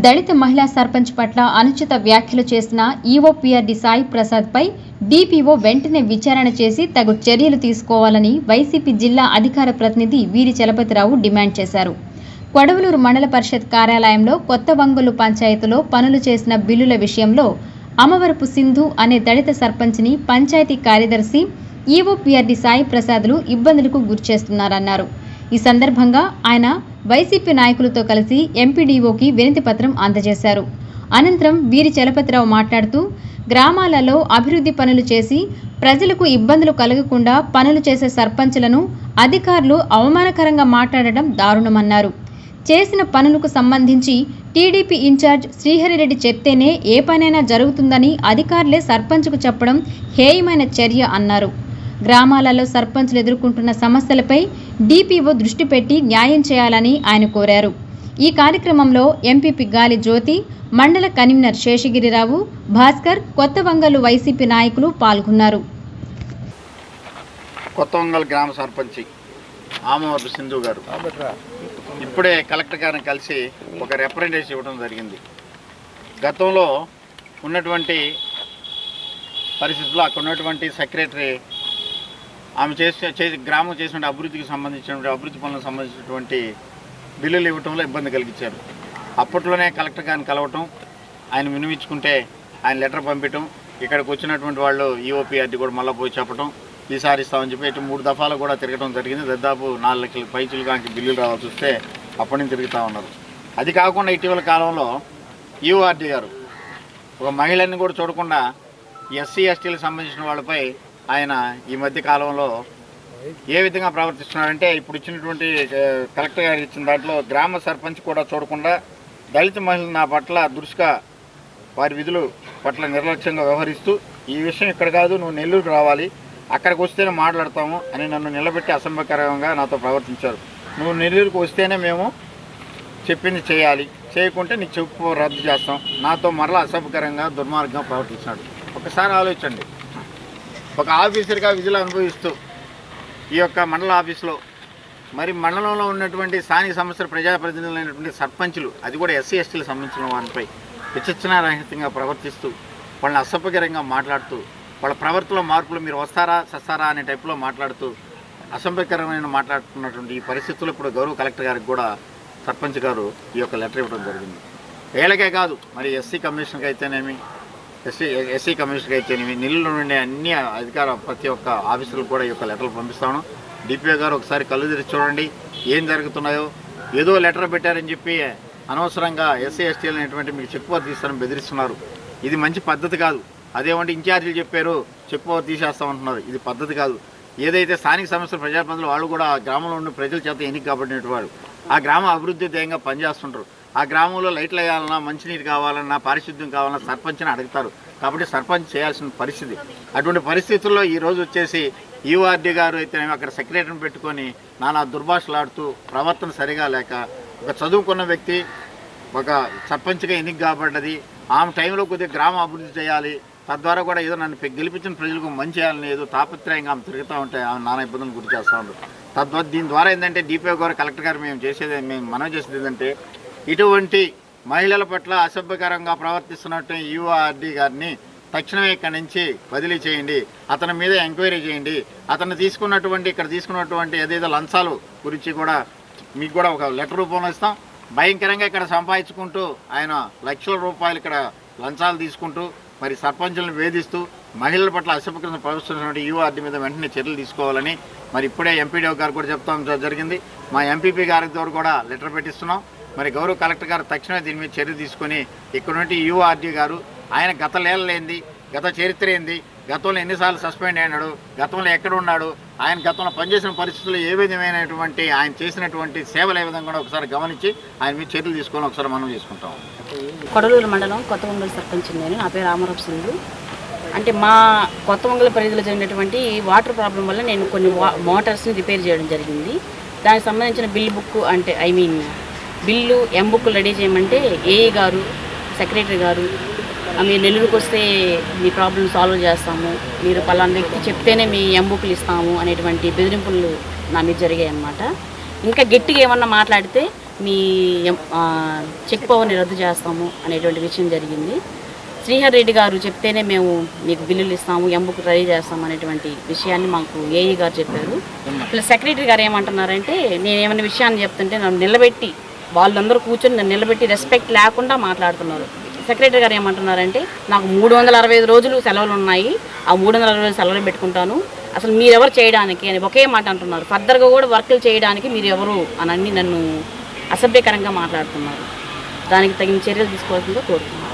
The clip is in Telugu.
దళిత మహిళా సర్పంచ్ పట్ల అనుచిత వ్యాఖ్యలు చేసిన ఈఓపీఆర్డి సాయి ప్రసాద్పై డీపీఓ వెంటనే విచారణ చేసి తగు చర్యలు తీసుకోవాలని వైసీపీ జిల్లా అధికార ప్రతినిధి వీరి చలపతిరావు డిమాండ్ చేశారు. కొడవలూరు మండల పరిషత్ కార్యాలయంలో కొత్త వంగలు పంచాయతీలో పనులు చేసిన బిల్లుల విషయంలో అమవరపు సింధు అనే దళిత సర్పంచ్ని పంచాయతీ కార్యదర్శి ఈఓపీఆర్డి సాయి ప్రసాద్లు ఇబ్బందులకు గురిచేస్తున్నారన్నారు. ఈ సందర్భంగా ఆయన వైసీపీ నాయకులతో కలిసి ఎంపీడీఓకి వినతి పత్రం అందజేశారు. అనంతరం వీరి చలపతిరావు మాట్లాడుతూ గ్రామాలలో అభివృద్ధి పనులు చేసి ప్రజలకు ఇబ్బందులు కలగకుండా పనులు చేసే సర్పంచులను అధికారులు అవమానకరంగా మాట్లాడడం దారుణమన్నారు. చేసిన పనులకు సంబంధించి టీడీపీ ఇన్ఛార్జ్ శ్రీహరిరెడ్డి చెప్తేనే ఏ పనైనా జరుగుతుందని అధికారులే సర్పంచ్కు చెప్పడం హేయమైన చర్య అన్నారు. గ్రామాలలో సర్పంచ్లు ఎదుర్కొంటున్న సమస్యలపై డీపీఓ దృష్టి పెట్టి న్యాయం చేయాలని ఆయన కోరారు. ఈ కార్యక్రమంలో ఎంపీపీ గాలి జ్యోతి మండల కన్వీనర్ శేషగిరిరావు భాస్కర్ కొత్త వంగలు వైసీపీ నాయకులు పాల్గొన్నారు. కొత్త వంగల్ గ్రామ సర్పంచి ఆమవరపు సింధు గారు. ఇప్పుడే కలెక్టర్ గారిని కలిసి ఒక రిప్రజెంటేషన్ ఇవ్వడం జరిగింది. గతంలో ఉన్నటువంటి పరిస్థితుల్లో అక్కడ ఉన్నటువంటి సెక్రటరీ ఆమె చేసే చేసి గ్రామం చేసిన అభివృద్ధికి సంబంధించినటువంటి అభివృద్ధి పనులకు సంబంధించినటువంటి బిల్లులు ఇవ్వటంలో ఇబ్బంది కలిగించారు. అప్పట్లోనే కలెక్టర్ గారిని కలవటం ఆయన వినిపించుకుంటే ఆయన లెటర్ పంపించడం ఇక్కడికి వచ్చినటువంటి వాళ్ళు ఈఓపీఆర్టీ కూడా మళ్ళీ పోయి చెప్పడం ఈసారి ఇస్తామని చెప్పి ఇటు మూడు దఫాలు కూడా తిరగడం జరిగింది. దాదాపు నాలుగు లక్షల పైచులు కానీ బిల్లులు రావాల్సి వస్తే అప్పటి నుంచి తిరుగుతూ ఉన్నారు. అది కాకుండా ఇటీవల కాలంలో ఈఓఆర్టీ గారు ఒక మహిళని కూడా చూడకుండా ఎస్సీ ఎస్టీలకు సంబంధించిన వాళ్ళపై ఆయన ఈ మధ్య కాలంలో ఏ విధంగా ప్రవర్తిస్తున్నారంటే ఇప్పుడు ఇచ్చినటువంటి కలెక్టర్ గారు ఇచ్చిన దాంట్లో గ్రామ సర్పంచ్ కూడా చూడకుండా దళిత మహిళలు నా పట్ల దృష్టిగా వారి విధులు పట్ల నిర్లక్ష్యంగా వ్యవహరిస్తూ ఈ విషయం ఇక్కడ కాదు నువ్వు నెల్లూరు రావాలి అక్కడికి వస్తేనే మాట్లాడతాము అని నన్ను నిలబెట్టి అసంభకరంగా నాతో ప్రవర్తించారు. నువ్వు నెల్లూరుకు వస్తేనే మేము చెప్పింది చేయాలి చేయకుంటే నీకు చెప్పు రద్దు చేస్తాం. నాతో మరలా అసభ్యకరంగా దుర్మార్గంగా ప్రవర్తించాడు ఒకసారి ఆలోచించండి. ఒక ఆఫీసర్గా విధులు అనుభవిస్తూ ఈ యొక్క మండల ఆఫీసులో మరి మండలంలో ఉన్నటువంటి స్థానిక సంస్థల ప్రజాప్రతినిధులైనటువంటి సర్పంచులు అది కూడా ఎస్సీ ఎస్టీలకు సంబంధించిన వారిపై విచక్షణారహితంగా ప్రవర్తిస్తూ వాళ్ళని అసభ్యకరంగా మాట్లాడుతూ వాళ్ళ ప్రవర్తనలో మార్పులు మీరు వస్తారా సస్తారా అనే టైప్లో మాట్లాడుతూ అసభ్యకరమైన మాట్లాడుతున్నటువంటి ఈ పరిస్థితుల్లో ఇప్పుడు గౌరవ కలెక్టర్ గారికి కూడా సర్పంచ్ గారు ఈ యొక్క లెటర్ ఇవ్వడం జరిగింది. ఏళ్ళకే కాదు మరి ఎస్సీ కమిషన్కి అయితేనేమి ఎస్సీ ఎస్సీ కమిషన్కి అయితే నెల్లూరు నుండి అన్ని అధికార ప్రతి ఒక్క ఆఫీసులకు కూడా ఈ యొక్క లెటర్లు పంపిస్తాను. డిపిఓ గారు ఒకసారి కళ్ళు తెరిచి చూడండి ఏం జరుగుతున్నాయో. ఏదో లెటర్ పెట్టారని చెప్పి అనవసరంగా ఎస్సీ ఎస్టీలు అనేటువంటి మీకు చెక్ పవర్ తీస్తారని బెదిరిస్తున్నారు. ఇది మంచి పద్ధతి కాదు. అదేమంటే ఇన్ఛార్జీలు చెప్పారు చెక్ పవర్ తీసేస్తామంటున్నారు ఇది పద్ధతి కాదు. ఏదైతే స్థానిక సంస్థల ప్రజాప్రతినిధులు వాళ్ళు కూడా ఆ గ్రామంలో ఉన్న ప్రజల చేత ఎన్నిక కాబట్టినటువంటి వాళ్ళు ఆ గ్రామ అభివృద్ధి ధ్యేయంగా పనిచేస్తుంటారు. ఆ గ్రామంలో లైట్లు వేయాలన్నా మంచినీరు కావాలన్నా పారిశుద్ధ్యం కావాలన్నా సర్పంచ్ని అడుగుతారు. కాబట్టి సర్పంచ్ చేయాల్సిన పరిస్థితి. అటువంటి పరిస్థితుల్లో ఈరోజు వచ్చేసి ఈవార్డీ గారు అయితే అక్కడ సెక్రటరీని పెట్టుకొని నానా దుర్భాషలాడుతూ ప్రవర్తన సరిగా లేక ఒక చదువుకున్న వ్యక్తి ఒక సర్పంచ్గా ఎన్నిక కాబడ్డది ఆమె టైంలో కొద్దిగా గ్రామ అభివృద్ధి చేయాలి. తద్వారా కూడా ఏదో నన్ను గెలిపించిన ప్రజలకు మంచి చేయాలని ఏదో తాపత్రయంగా ఆమె తిరుగుతూ ఉంటే ఆమె నానా ఇబ్బందులు గురి చేస్తూ ఉంటారు తద్వారా దీని ద్వారా ఏంటంటే డిపిఓ గారు కలెక్టర్ గారు మేము చేసేది మేము మనం చేసేది ఏంటంటే ఇటువంటి మహిళల పట్ల అసభ్యకరంగా ప్రవర్తిస్తున్నట్టు యుఆర్డి గారిని తక్షణమే ఇక్కడి నుంచి బదిలీ చేయండి. అతని మీద ఎంక్వైరీ చేయండి. అతను తీసుకున్నటువంటి ఇక్కడ తీసుకున్నటువంటి ఏదేదో లంచాలు గురించి కూడా మీకు కూడా ఒక లెటర్ రూపంలో ఇస్తాం. భయంకరంగా ఇక్కడ సంపాదించుకుంటూ ఆయన లక్షల రూపాయలు ఇక్కడ లంచాలు తీసుకుంటూ మరి సర్పంచులను వేధిస్తూ మహిళల పట్ల అసభ్యకరంగా ప్రవర్తిస్తున్నటువంటి యుఆర్డి మీద వెంటనే చర్యలు తీసుకోవాలని మరి ఇప్పుడే ఎంపీడీఓ గారు కూడా చెప్తాం. జరిగింది. మా ఎంపీపీ గారి ద్వారా కూడా లెటర్ పెట్టిస్తున్నాం. మరి గౌరవ కలెక్టర్ గారు తక్షణమే దీని మీద చర్య తీసుకొని ఇక్కడ నుండి యూఆర్డీ గారు ఆయన గత లేనిది గత చరిత్ర ఏంది గతంలో ఎన్నిసార్లు సస్పెండ్ అయినాడు గతంలో ఎక్కడ ఉన్నాడు ఆయన గతంలో పనిచేసిన పరిస్థితుల్లో ఏ విధమైనటువంటి ఆయన చేసినటువంటి సేవలు ఏ విధంగా కూడా ఒకసారి గమనించి ఆయన మీద చర్యలు తీసుకొని ఒకసారి మనం చేసుకుంటాం. కొడలూరు మండలం కొత్త ఒంగోలు సర్పంచ్ నేను నా పేరు రామరావు సింధు. అంటే మా కొత్త ఒంగోలు పరిధిలో జరిగినటువంటి వాటర్ ప్రాబ్లం వల్ల నేను కొన్ని మోటార్స్ని రిపేర్ చేయడం జరిగింది. దానికి సంబంధించిన బిల్ బుక్ అంటే I mean bill M book ready చేయమంటే ఏఈ గారు సెక్రటరీ గారు "ఆ, మీరు నెల్లూరుకు వస్తే మీ ప్రాబ్లం సాల్వ్ చేస్తాము. మీరు పలానా వ్యక్తి చెప్తేనే మీ ఎం బుక్లు ఇస్తాము అనేటువంటి బెదిరింపులు నా మీద జరిగాయి అన్నమాట ఇంకా గట్టిగా ఏమన్నా మాట్లాడితే మీ చెక్ పవర్ని రద్దు చేస్తాము అనేటువంటి విషయం జరిగింది. శ్రీహర్ రెడ్డి గారు చెప్తేనే మేము మీకు బిల్లులు ఇస్తాము ఎంబుక్ రెడీ చేస్తాం అనేటువంటి విషయాన్ని మాకు ఏఈ గారు చెప్పారు. ప్లస్ సెక్రటరీ గారు ఏమంటున్నారంటే నేను ఏమైనా విషయాన్ని చెప్తుంటే నన్ను నిలబెట్టి వాళ్ళందరూ కూర్చొని నన్ను నిలబెట్టి రెస్పెక్ట్ లేకుండా మాట్లాడుతున్నారు. సెక్రటరీ గారు ఏమంటున్నారంటే నాకు మూడు వందల అరవై ఐదు రోజులు సెలవులు ఉన్నాయి. ఆ మూడు వందల అరవై సెలవులు పెట్టుకుంటాను. అసలు మీరెవరు చేయడానికి అని ఒకే మాట అంటున్నారు. ఫర్దర్గా కూడా వర్కులు చేయడానికి మీరు ఎవరు అని నన్ను అసభ్యకరంగా మాట్లాడుతున్నారు. దానికి తగిన చర్యలు తీసుకోవాల్సిందిగా కోరుతున్నాను.